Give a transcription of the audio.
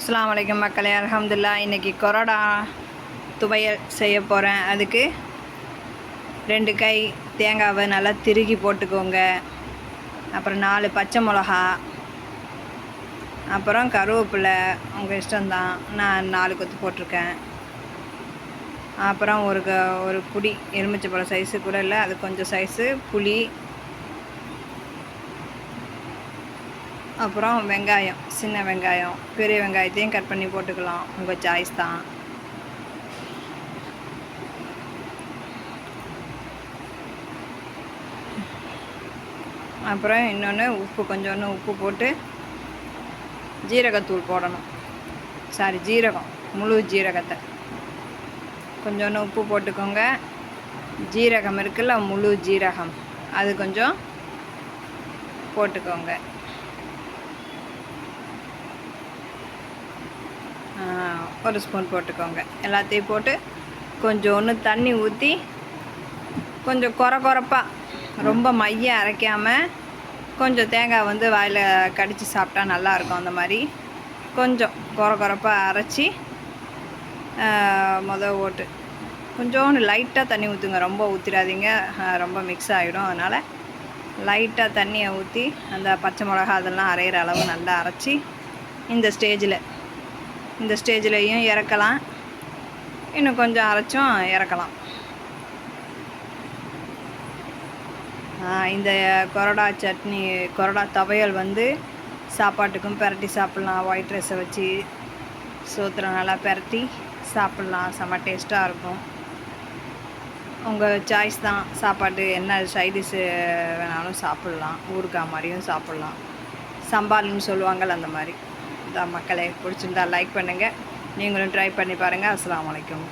அஸ்லாம் வலைக்கம் மக்களே அலமதுல்லா இன்றைக்கி கொரோடா துவையல் செய்ய போகிறேன் அதுக்கு ரெண்டு கை தேங்காவை நல்லா திருகி போட்டுக்கோங்க. அப்புறம் நாலு பச்சை மிளகா அப்புறம் கருவேப்பிலை உங்கள் இஷ்டம்தான். நான் நாலு கொத்து போட்டிருக்கேன். அப்புறம் ஒரு க ஒரு புடி எலுமிச்சைப்பழம் சைஸு கூட இல்லை. அது கொஞ்சம் சைஸு புளி அப்புறம் வெங்காயம் சின்ன வெங்காயம் பெரிய வெங்காயத்தையும் கட் பண்ணி போட்டுக்கலாம். உங்கள் சாய்ஸ் தான். அப்புறம் இன்னொன்று உப்பு கொஞ்சோன்னு உப்பு போட்டு ஜீரகத்தூள் போடணும். சாரி ஜீரகம் முழு ஜீரகத்தை. கொஞ்சோன்னு உப்பு போட்டுக்கோங்க. ஜீரகம் இருக்குல்ல முழு ஜீரகம். அது கொஞ்சம் போட்டுக்கோங்க. ஒரு ஸ்பூன் போட்டுக்கோங்க. எல்லாத்தையும் போட்டு கொஞ்சோண்டு தண்ணி ஊற்றி கொஞ்சம் குறை குறைப்பாக ரொம்ப மைய அரைக்காமல் கொஞ்சம் தேங்காய் வந்து வாயில் கடித்து சாப்பிட்டா நல்லாயிருக்கும் அந்த மாதிரி. கொஞ்சம் குறை குறைப்பாக அரைச்சி மொதல் ஓட்டு. கொஞ்சோண்டு லைட்டாக தண்ணி ஊற்றுங்க ரொம்ப ஊற்றிடாதீங்க ரொம்ப மிக்ஸ் ஆகிடும் அதனால் லைட்டாக தண்ணியை ஊற்றி அந்த பச்சை மிளகா அதெல்லாம் அரைகிற அளவு நல்லா அரைச்சி இந்த ஸ்டேஜில் இந்த ஸ்டேஜ்லேயும் இறக்கலாம். இன்னும் கொஞ்சம் அரைச்சும் இறக்கலாம். இந்த கொரடா சட்னி கொரடா துவையல் வந்து சாப்பாட்டுக்கும் பெரட்டி சாப்பிட்லாம். ஒயிட் ரைஸை வச்சு சோத்துல நல்லா பெரட்டி சாப்பிட்லாம். செம்ம டேஸ்ட்டாக இருக்கும். உங்கள் சாய்ஸ் தான். சாப்பாட்டு என்ன சைடிஷு வேணாலும் சாப்பிட்லாம். ஊறுகாய் மாதிரியும் சாப்பிட்லாம். சம்பாலுன்னு சொல்லுவாங்கள்ல அந்த மாதிரி. இந்த மக்களே பிடிச்சிருந்தா லைக் பண்ணுங்கள் நீங்களும் ட்ரை பண்ணி பாருங்கள் அஸ்லாம் வலைக்கம்